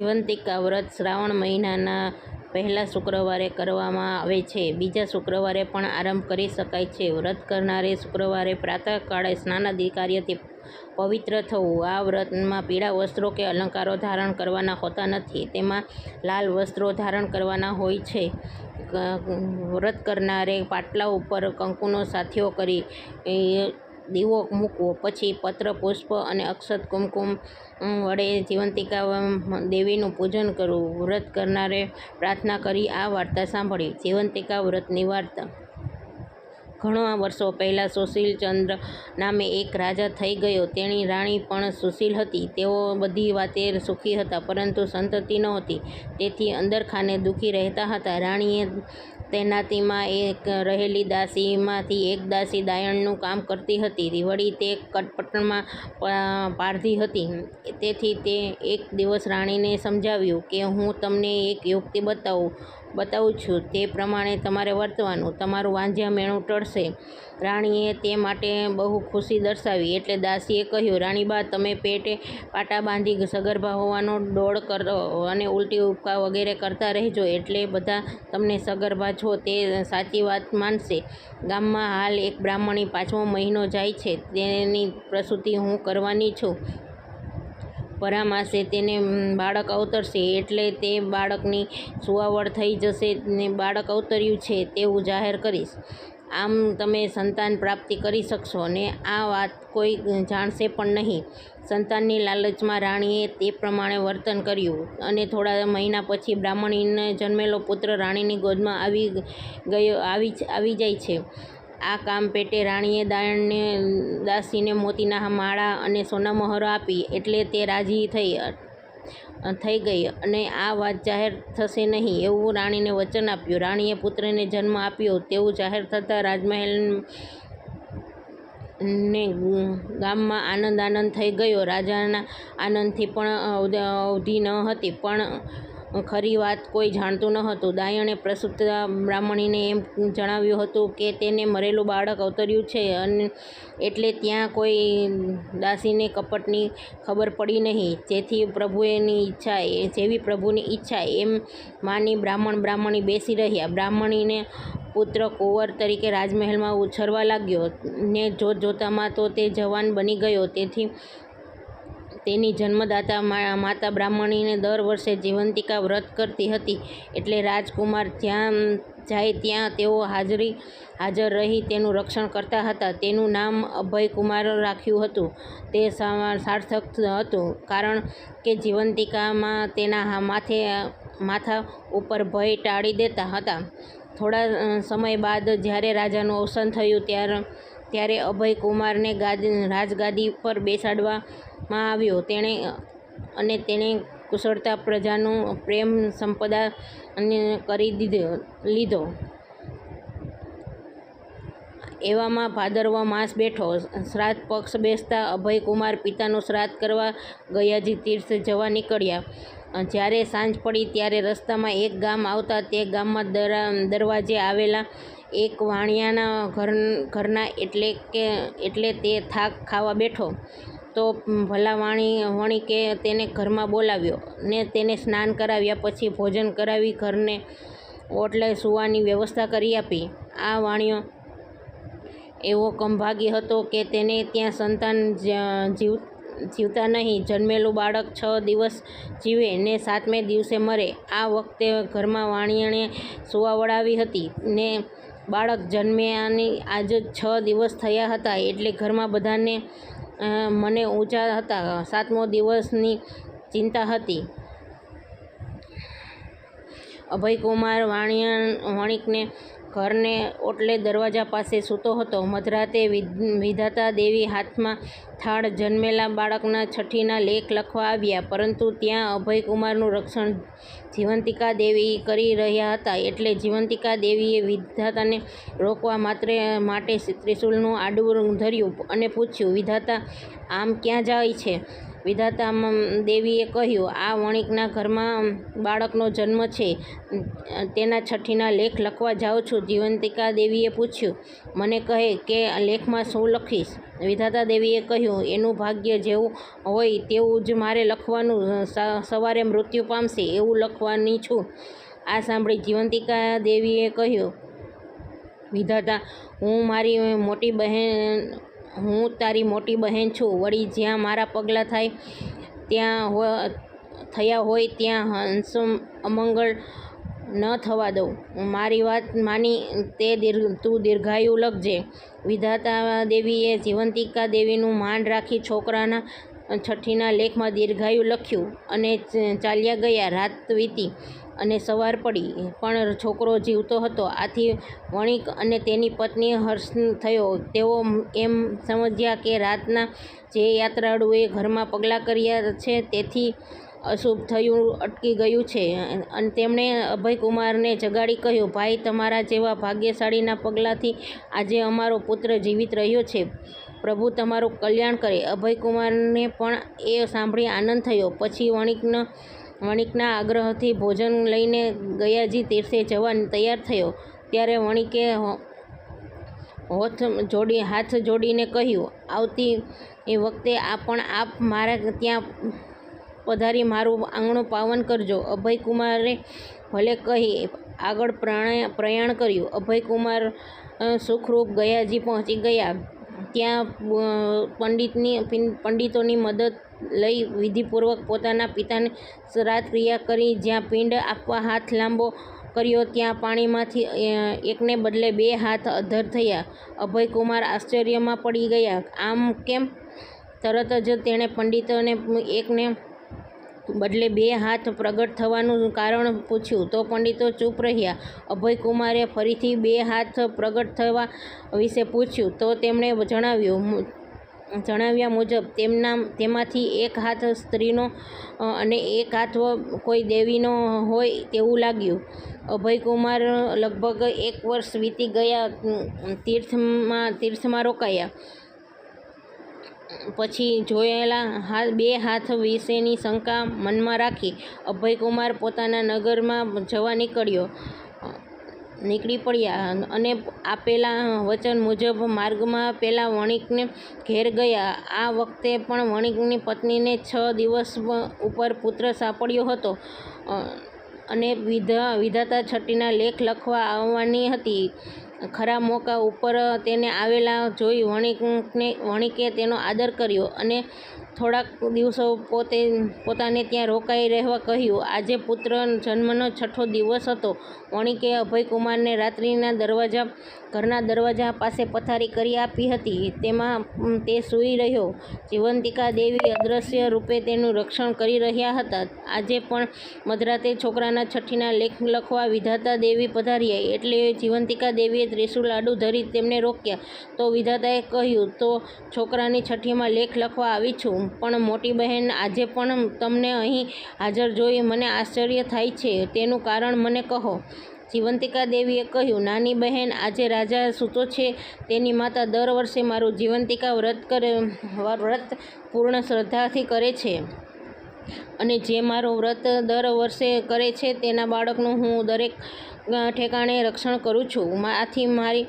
જીવંતિકા વ્રત શ્રાવણ મહિનાના પહેલા શુક્રવારે કરવામાં આવે છે. બીજા શુક્રવારે પણ આરંભ કરી શકાય છે. વ્રત કરનારે શુક્રવારે પ્રાતઃકાળે સ્નાનાદિ કાર્યથી પવિત્ર થવું. આ વ્રતમાં પીળા વસ્ત્રો કે અલંકારો ધારણ કરવાના હોતા નથી. તેમાં લાલ વસ્ત્રો ધારણ કરવાના હોય છે. વ્રત કરનારે પાટલા ઉપર કંકુનો સાથિયો કરી દીવો મૂકવો. પછી પત્ર, પુષ્પ અને અક્ષત કુમકુમ વડે જીવંતિકા દેવીનું પૂજન કરવું. વ્રત કરનારે પ્રાર્થના કરી આ વાર્તા સાંભળી જીવંતિકા વ્રતની વાર્તા. ઘણા વર્ષો પહેલાં સુશીલચંદ્ર નામે એક રાજા થઈ ગયો. તેની રાણી પણ સુશીલ હતી. તેઓ બધી વાતે સુખી હતા પરંતુ સંતતિ નહોતી. તેથી અંદરખાને દુઃખી રહેતા હતા. રાણીએ તૈનાતીમાં રહેલી દાસીમાંથી એક દાસી દાયણનું કામ કરતી હતી. વળી તે કટપટમાં પારધી હતી. તેથી તે એક દિવસ રાણીને સમજાવ્યું કે હું તમને એક યુક્તિ બતાવું છું તે પ્રમાણે તમારે વર્તવાનું. તમારું વાંઝ્યા મેણું ટળશે. રાણીએ તે માટે બહુ ખુશી દર્શાવી એટલે દાસીએ કહ્યું, રાણીબા, તમે પેટે પાટા બાંધી સગર્ભા હોવાનો ડોળ કરો અને ઉલટી ઉબકા વગેરે કરતા રહેજો એટલે બધા તમને સગર્ભા છો તે સાચી વાત માનશે. ગામમાં હાલ એક બ્રાહ્મણી પાંચમો મહિનો જાય છે. તેની પ્રસૂતિ હું કરવાની છું. પરામાસે તેને બાળક અવતરશે એટલે તે બાળકની સુવાવડ થઈ જશે ને બાળક અવતર્યું છે તેવું જાહેર કરીશ. આમ તમે સંતાન પ્રાપ્તિ કરી શકશો ને આ વાત કોઈ જાણશે પણ નહીં. સંતાનની લાલચમાં રાણીએ તે પ્રમાણે વર્તન કર્યું અને થોડા મહિના પછી બ્રાહ્મણીને જન્મેલો પુત્ર રાણીની ગોદમાં આવી જાય છે. આ કામ પેટે રાણીએ દાસીને મોતીના માળા અને સોનામહોરો આપી એટલે તે રાજી થઈ થઈ ગઈ અને આ વાત જાહેર થશે નહીં એવું રાણીને વચન આપ્યું. રાણીએ પુત્રને જન્મ આપ્યો તેવું જાહેર થતાં રાજમહેલ ને ગામમાં આનંદ આનંદ થઈ ગયો. રાજાના આનંદથી પણ અવધિ ન હતી પણ ખરી વાત કોઈ જાણતું ન હતું દાયણે પ્રસુપ્ત બ્રાહ્મણીને એમ જણાવ્યું હતું કે તેને મરેલું બાળક અવતર્યું છે અને એટલે ત્યાં કોઈ દાસીને કપટની ખબર પડી નહીં. જેથી પ્રભુએની ઈચ્છા જેવી પ્રભુની ઈચ્છા એમ માની બ્રાહ્મણ બ્રાહ્મણી બેસી રહ્યા. બ્રાહ્મણીને પુત્ર કુંવર તરીકે રાજમહેલમાં ઉછરવા લાગ્યો ને જોત જોતામાં તો તે જવાન બની ગયો. તેની જન્મદાતા માતા બ્રાહ્મણીને દર વર્ષે જીવંતિકા વ્રત કરતી હતી એટલે રાજકુમાર જ્યાં જાય ત્યાં તેઓ હાજરી, હાજર રહી તેનું રક્ષણ કરતા હતા. તેનું નામ અભયકુમાર રાખ્યું હતું. તે સાર્થક હતું કારણ કે જીવંતિકામાં તેના માથે, માથા ઉપર ભય ટાળી દેતા હતા. થોડા સમય બાદ જ્યારે રાજાનું અવસાન થયું, ત્યારે અભયકુમારને રાજગાદી પર બેસાડવામાં આવ્યો તેણે, અને તેણે કુશળતા પ્રજાનું પ્રેમ સંપાદન કરી દીધો, લીધો. એવામાં ભાદરવા માસ બેઠો. શ્રાદ્ધ પક્ષ બેસતા અભયકુમાર પિતાનું શ્રાદ્ધ કરવા ગયાજી તીર્થે જવા નીકળ્યા. જ્યારે સાંજ પડી ત્યારે રસ્તામાં એક ગામ આવતા તે ગામમાં દરવાજે આવેલા એક વાણિયાના ઘર, ઘરના એટલે કે, એટલે તે થાક ખાવા બેઠો, તો ભલા વાણી વણિકે તેને ઘરમાં બોલાવ્યો ને તેને સ્નાન કરાવ્યા પછી ભોજન કરાવી ઘરને ઓટલે સૂવાની વ્યવસ્થા કરી આપી. આ વાણિયો એવો કંભાગી હતો કે તેને ત્યાં સંતાન જીવતા નહીં. જન્મેલું બાળક છ દિવસ જીવે ને સાતમે દિવસે મરે. આ વખતે ઘરમાં વાણિયાને સુવા વળાવી હતી ને બાળક જન્મ્યાની આજ છ દિવસ થયા હતા એટલે ઘરમાં બધાને મને ઊંચા હતા. સાતમો દિવસની ચિંતા હતી. અભયકુમાર વણિકને ઘરના ઓટલે દરવાજા પાસે સૂતો હતો. મધરાતે વિધાતા દેવી હાથમાં થાળ જન્મેલા બાળકના છઠ્ઠીના લેખ લખવા આવ્યા. પરંતુ ત્યાં અભયકુમારનું રક્ષણ જીવંતિકા દેવી કરી રહ્યા હતા એટલે જીવંતિકા દેવીએ વિધાતાને રોકવા માત્ર, માટે ત્રિશુલનું આડું ધર્યું અને પૂછ્યું, વિધાતા, આમ ક્યાં જાય છે? વિધાતા દેવીએ કહ્યું, આ વણિકના ઘરમાં બાળકનો જન્મ છે. તેના છઠ્ઠીના લેખ લખવા જાઉં છું. જીવંતિકા દેવીએ પૂછ્યું, મને કહે કે લેખમાં શું લખીશ? વિધાતા દેવીએ કહ્યું, એનું ભાગ્ય જેવું હોય તેવું જ મારે લખવાનું. સવારે મૃત્યુ પામશે એવું લખવાની છું. આ સાંભળી જીવંતિકા દેવીએ કહ્યું, વિધાતા, હું મારી મોટી બહેન હું તારી મોટી બહેન છું. વળી જ્યાં મારા પગલાં થાય ત્યાં થયા હોય ત્યાં હંસ અમંગળ ન થવા દઉં. મારી વાત માની તે દીર્ઘ, તું દીર્ઘાયુ લખજે. વિધાતા દેવીએ જીવંતિકા દેવીનું માન રાખી છોકરાના છઠ્ઠીના લેખમાં દીર્ઘાયુ લખ્યું અને ચાલ્યા ગયા. રાત વીતી. અને સવાર પડી. પણ છોકરો જીવતો હતો. આથી વણિક અને તેની પત્ની હર્ષ થયો. તેઓ એમ સમજ્યા કે રાતના જે યાત્રાળુએ ઘરમાં પગલાં કર્યા છે તેથી અશુભ થયું, અટકી ગયું છે. અને તેમણે અભયકુમારને જગાડી કહ્યું, ભાઈ, તમારા જેવા ભાગ્યશાળીના પગલાંથી આજે અમારો પુત્ર જીવિત રહ્યો છે. પ્રભુ તમારું કલ્યાણ કરે. અભયકુમારને પણ એ સાંભળી આનંદ થયો. પછી વણિકનો વણિકના આગ્રહથી ભોજન લઈને ગયાજી તીર્થે જવા તૈયાર થયો. ત્યારે વણિકે હોથ જોડી, હાથ જોડીને કહ્યું, આવતી એ વખતે આ પણ આપ મારા ત્યાં પધારી મારું આંગણું પાવન કરજો. અભયકુમારે ભલે કહી, આગળ પ્રયાણ કર્યું. અભયકુમાર સુખરૂપ ગયાજી પહોંચી ગયા. ત્યાં પંડિતની પંડિતોની મદદ લઈ વિધિપૂર્વક પોતાના પિતાને શ્રાદ્ધ કરી. જ્યાં પિંડ આપવા હાથ લાંબો કર્યો, ત્યાં પાણીમાંથી એકને બદલે બે હાથ અધ્ધર થયા. અભયકુમાર આશ્ચર્યમાં પડી ગયા. આમ કેમ? તરત જ તેણે પંડિતોને એકને બદલે બે હાથ પ્રગટ થવાનું કારણ પૂછ્યું. તો પંડિતો ચૂપ રહ્યા. અભયકુમારે ફરીથી બે હાથ પ્રગટ થવા વિશે પૂછ્યું. તો તેમણે જણાવ્યું જણાવ્યા મુજબ તેમના, તેમાંથી એક હાથ સ્ત્રીનો અને એક હાથ કોઈ દેવીનો હોય તેવું લાગ્યું. અભયકુમાર લગભગ એક વર્ષ વીતી ગયા તીર્થમાં તીર્થમાં રોકાયા. પછી જોયેલા હાથ બે હાથ વિશેની શંકા મનમાં રાખી અભયકુમાર પોતાના નગરમાં જવા નીકળ્યો. નીકળી પડ્યા અને આપેલા વચન મુજબ માર્ગમાં પેલા વણિકને ઘેર ગયા. આ વખતે પણ વણિકની પત્નીને છ દિવસ ઉપર પુત્ર સાંપડ્યો હતો. અને વિધા, વિધાતા છઠ્ઠીના લેખ લખવા આવવાની હતી. ખરા મોકા ઉપર તેને આવેલા જોઈ વણિકને, વણિકે તેનો આદર કર્યો અને થોડાક દિવસો પોતે પોતાને ત્યાં રોકાઈ રહેવા કહ્યું. આજે પુત્ર જન્મનો છઠ્ઠો દિવસ હતો. વણિકે અભયકુમારને રાત્રિના દરવાજા, ઘરના દરવાજા પાસે પથારી કરી આપી હતી. તેમાં તે સૂઈ રહ્યો. જીવંતિકા દેવી અદ્રશ્ય રૂપે તેનું રક્ષણ કરી રહ્યા હતા. આજે પણ મધરાતે છોકરાના છઠ્ઠીના લેખ લખવા વિધાતા દેવી પધાર્યા. એટલે જીવંતિકા દેવીએ ત્રિશુલ લાડુ ધરી તેમને રોક્યા. તો વિધાતાએ કહ્યું, તો છોકરાની છઠ્ઠીમાં લેખ લખવા આવી છું. પણ મોટી બહેન આજે પણ તમને અહીં હાજર જોઈ મને આશ્ચર્ય થાય છે. તેનું કારણ મને કહો. જીવંતિકા દેવીએ કહ્યું, નાની બહેન આજે રાજા સૂતો છે. તેની માતા દર વર્ષે મારું જીવંતિકા વ્રત કરે, વ્રત પૂર્ણ શ્રદ્ધાથી કરે છે. અને જે મારું વ્રત દર વર્ષે કરે છે, તેના બાળકનું હું દરેક ઠેકાણે રક્ષણ કરું છું. આથી મારી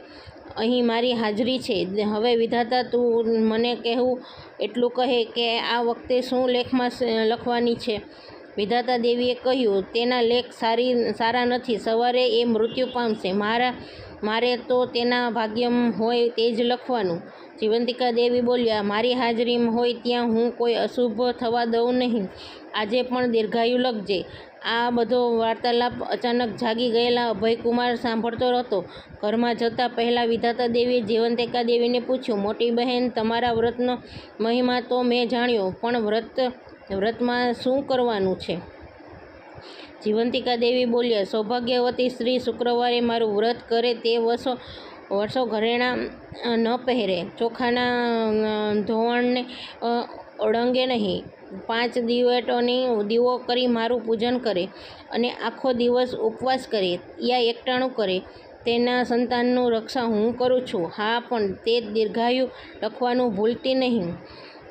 અહીં મારી હાજરી છે. હવે વિધાતા તું મને કહેવું એટલું કહે કે આ વખતે શું લેખમાં લખવાની છે? વિધાતા દેવીએ કહ્યું, તેના લેખ સારી, સારા નથી. સવારે એ મૃત્યુ પામશે. મારા, મારે તો તેના ભાગ્યમ હોય તે જ લખવાનું. જીવંતિકા દેવી બોલ્યા, મારી હાજરીમાં હોય ત્યાં હું કોઈ અશુભ થવા દઉં નહીં. આજે પણ દીર્ઘાયુ લખજે. આ બધો વાર્તાલાપ અચાનક જાગી ગયેલા અભયકુમાર સાંભળતો હતો ઘરમાં જતાં પહેલાં વિધાતા દેવીએ જીવંતિકા દેવીને પૂછ્યું, મોટી બહેન, તમારા વ્રતનો મહિમા તો મેં જાણ્યો, પણ વ્રત, વ્રતમાં શું કરવાનું છે? જીવંતિકા દેવી બોલ્યા, સૌભાગ્યવતી સ્ત્રી શુક્રવારે મારું વ્રત કરે તે વર્ષો વર્ષો ઘરેણાં ન પહેરે. ચોખાના ધોવણને ઓળંગે નહીં. પાંચ દિવેટોની દીવો કરી મારું પૂજન કરે અને આખો દિવસ ઉપવાસ કરે, યા એકટાણું કરે, તેના સંતાનનું રક્ષા હું કરું છું. હા, પણ તે દીર્ઘાયુ લખવાનું ભૂલતી નહીં.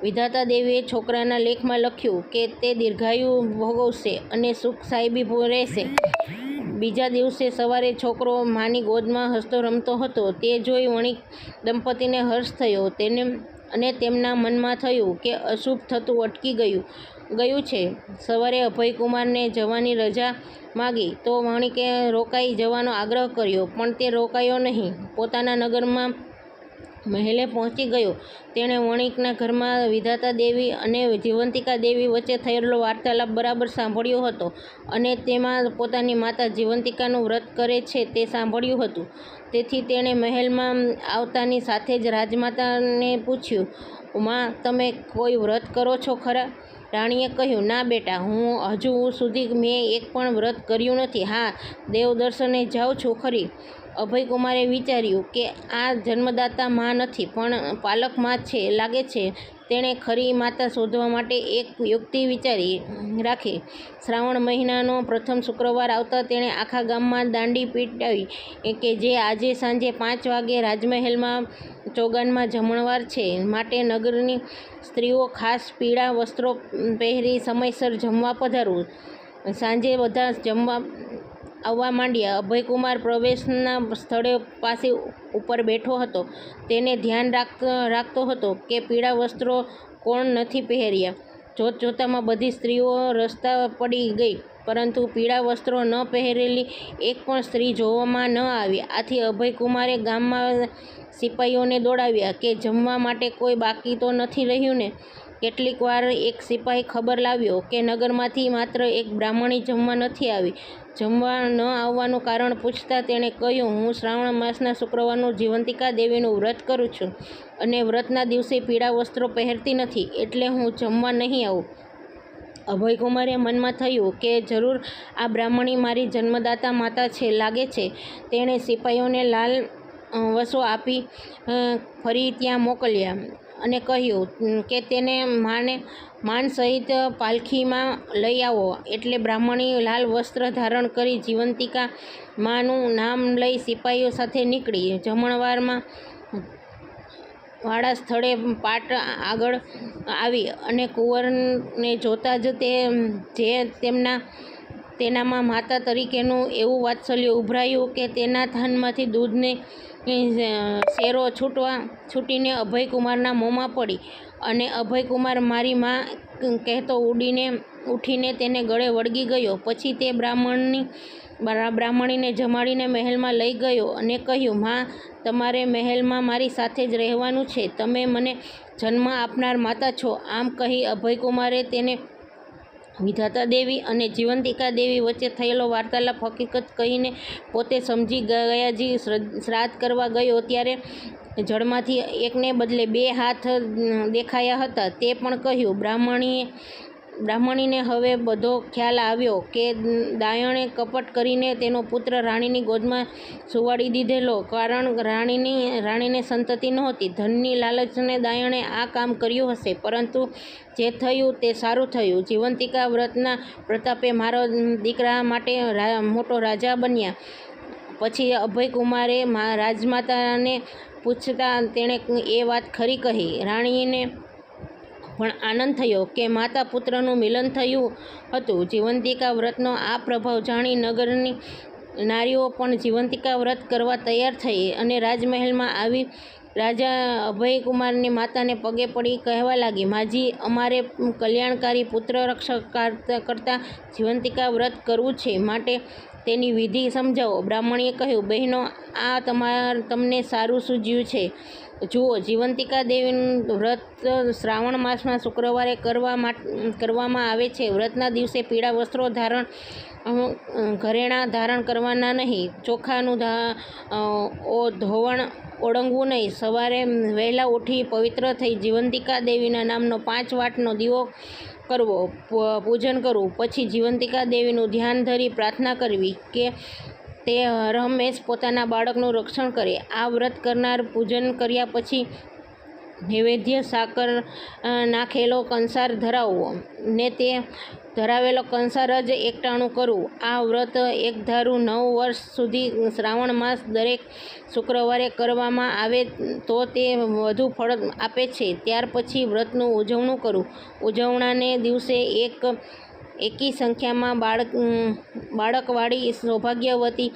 વિધાતા દેવીએ છોકરાના લેખમાં લખ્યું કે તે દીર્ઘાયુ ભોગવશે અને સુખ સાહેબી રહેશે. બીજા દિવસે સવારે છોકરો માની ગોદમાં હસતો રમતો હતો. તે જોઈ વણિક દંપતીને હર્ષ થયો. તેને અને તેમના મનમાં થયું કે અશુભ થતું અટકી ગયું ગયું છે. સવારે અભયકુમારને જવાની રજા માગી તો વણિકે રોકાઈ જવાનો આગ્રહ કર્યો, પણ તે રોકાયો નહીં. પોતાના નગરમાં મહેલે પહોંચી ગયો. તેણે વણિકના ઘરમાં વિધાતા દેવી અને જીવંતિકા દેવી વચ્ચે થયેલો વાર્તાલાપ બરાબર સાંભળ્યો હતો અને તેમાં પોતાની માતા જીવંતિકાનું વ્રત કરે છે તે સાંભળ્યું હતું. તેથી તેણે મહેલમાં આવતાની સાથે જ રાજમાતાને પૂછ્યું માં તમે કોઈ વ્રત કરો છો ખરા? રાણીએ કહ્યું, ના બેટા, હું હજુ સુધી મેં એક પણ વ્રત કર્યું નથી. હા, દેવદર્શને જાઉં છું ખરી. અભયકુમારે વિચાર્યું કે આ જન્મદાતા માં નથી, પણ પાલકમાં છે, લાગે છે. તેણે ખરી માતા શોધવા માટે એક યુક્તિ વિચારી રાખી. શ્રાવણ મહિનાનો પ્રથમ શુક્રવાર આવતા તેણે આખા ગામમાં દાંડી પીટાવી કે જે આજે સાંજે પાંચ વાગે રાજમહેલમાં ચોગાનમાં જમણવાર છે. માટે નગરની સ્ત્રીઓ ખાસ પીળા વસ્ત્રો પહેરી સમયસર જમવા પધારવું સાંજે બધા જમવા આવવા માંડ્યા. અભયકુમાર પ્રવેશના સ્થળે પાસે ઉપર બેઠો હતો. તેને ધ્યાન રાખતો રાખતો હતો કે પીળા વસ્ત્રો કોણ નથી પહેર્યા. જોત જોતામાં બધી સ્ત્રીઓ રસ્તા પડી ગઈ, પરંતુ પીળા વસ્ત્રો ન પહેરેલી એક પણ સ્ત્રી જોવામાં ન આવી. આથી અભયકુમારે ગામમાં સિપાઈઓને દોડાવ્યા કે જમવા માટે કોઈ બાકી તો નથી રહ્યું ને? કેટલીક વાર એક સિપાહી ખબર લાવ્યો કે નગરમાંથી માત્ર એક બ્રાહ્મણી જમવા નથી આવી. જમવા ન આવવાનું કારણ પૂછતા તેણે કહ્યું, હું શ્રાવણ માસના શુક્રવારનું જીવંતિકા દેવીનું વ્રત કરું છું અને વ્રતના દિવસે પીળા વસ્ત્રો પહેરતી નથી એટલે હું જમવા નહીં આવું. અભયકુમારે મનમાં થયું કે જરૂર આ બ્રાહ્મણી મારી જન્મદાતા માતા છે, લાગે છે. તેણે સિપાઈઓને લાલ વસો આપી ફરી ત્યાં મોકલ્યા. અને કહ્યું કે તેને માને, માન સહિત પાલખીમાં લઈ આવો. એટલે બ્રાહ્મણી લાલ વસ્ત્ર ધારણ કરી જીવંતિકા માનું નામ લઈ સિપાહીઓ સાથે નીકળી. જમણવારમાં વાળા સ્થળે પાટ આગળ આવી અને કુંવરને જોતાં જ તે, જે તેમના, તેનામાં માતા તરીકેનું એવું વાત્સલ્ય ઉભરાયું કે તેના થાનમાંથી દૂધને શેરો છૂટવા છૂટીને અભયકુમારના મોંમાં પડી અને અભયકુમાર મારી માં કહેતો ઉડીને, ઉઠીને તેને ગળે વળગી ગયો. પછી તે બ્રાહ્મણની બ્રાહ્મણીને જમાડીને મહેલમાં લઈ ગયો અને કહ્યું, માં, તમારે મહેલમાં મારી સાથે જ રહેવાનું છે. તમે મને જન્મ આપનાર માતા છો. આમ કહી અભયકુમારે તેને વિધાતા દેવી અને જીવંતિકા દેવી વચ્ચે થયેલો વાર્તાલાપ હકીકત કહીને પોતે સમજી ગયા જી શ્રાદ્ધ કરવા ગયો ત્યારે જળમાંથી એકને બદલે બે હાથ દેખાયા હતા. તે પણ કહ્યું, બ્રાહ્મણીએ બ્રાહ્મણીને હવે બધો ખ્યાલ આવ્યો કે દાયણે કપટ કરીને તેનો પુત્ર રાણીની ગોદમાં સુવાડી દીધેલો કારણ રાણીની, રાણીને સંતતિ નહોતી. ધનની લાલચને દાયણે આ કામ કર્યું હશે, પરંતુ જે થયું તે સારું થયું. જીવંતિકા વ્રતના પ્રતાપે મારો દીકરા માટે મોટો રાજા બન્યા. પછી અભયકુમારે રાજમાતાને પૂછતા તેણે એ વાત ખરી કહી. રાણીને પણ આનંદ થયો કે માતા પુત્રનું મિલન થયું હતું. જીવંતિકા વ્રતનો આ પ્રભાવ જાણી નગરની નારીઓ પણ જીવંતિકા વ્રત કરવા તૈયાર થઈ અને રાજમહેલમાં આવી રાજા અભયકુમારની માતાને પગે પડી કહેવા લાગી, માજી, અમારે કલ્યાણકારી પુત્ર રક્ષક કરતાં જીવંતિકા વ્રત કરવું છે, માટે તેની વિધિ સમજાવો. બ્રાહ્મણીએ કહ્યું, બહેનો, આ તમાર, તમને સારું સૂજ્યું છે. જુઓ, જીવંતિકા દેવીનું વ્રત શ્રાવણ માસમાં શુક્રવારે કરવા કરવામાં આવે છે. વ્રતના દિવસે પીળા વસ્ત્રો ધારણ ઘરેણાં ધારણ કરવાના નહીં. ચોખાનું ધોવણ ઓળંગવું નહીં. સવારે વહેલા ઉઠી પવિત્ર થઈ જીવંતિકા દેવીના નામનો પાંચ વાટનો દીવો કરવો પૂજન કરવું. પછી જીવંતિકા દેવીનું ધ્યાન ધરી પ્રાર્થના કરવી કે તે હરહંમેશ પોતાના બાળકનું રક્ષણ કરે. આ વ્રત કરનાર પૂજન કર્યા પછી નૈવેદ્ય સાકર નાખેલો કંસાર ધરાવવો ને તે ધરાવેલો કંસાર જ એકટાણું કરવું. આ વ્રત એકધારું નવ વર્ષ સુધી શ્રાવણ માસ દરેક શુક્રવારે કરવામાં આવે તો તે વધુ ફળ આપે છે. ત્યાર પછી વ્રતનું ઉજવણું કરવું ઉજવણાને દિવસે એક એકી સંખ્યામાં બાળક બાળકવાળી સૌભાગ્યવતી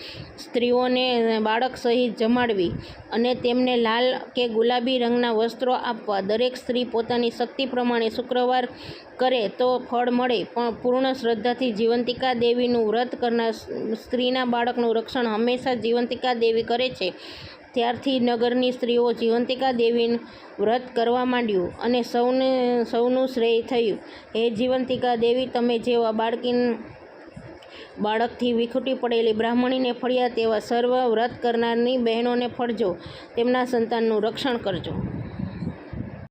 સ્ત્રીઓને બાળક સહિત જમાડવી અને તેમને લાલ કે ગુલાબી રંગના વસ્ત્રો આપવા. દરેક સ્ત્રી પોતાની શક્તિ પ્રમાણે શુક્રવાર કરે તો ફળ મળે, પણ પૂર્ણ શ્રદ્ધાથી જીવંતિકા દેવીનું વ્રત કરનાર સ્ત્રીના બાળકનું રક્ષણ હંમેશા જીવંતિકા દેવી કરે છે. ત્યારથી નગરની સ્ત્રીઓ જીવંતિકા દેવીનું વ્રત કરવા માંડ્યું અને સૌને, સૌનું શ્રેય થયું. હે જીવંતિકા દેવી, તમે જેવા બાળકી બાળકથી વિખૂટી પડેલી બ્રાહ્મણીને ફળ્યા તેવા સર્વ વ્રત કરનારની બહેનોને ફળજો. તેમના સંતાનનું રક્ષણ કરજો.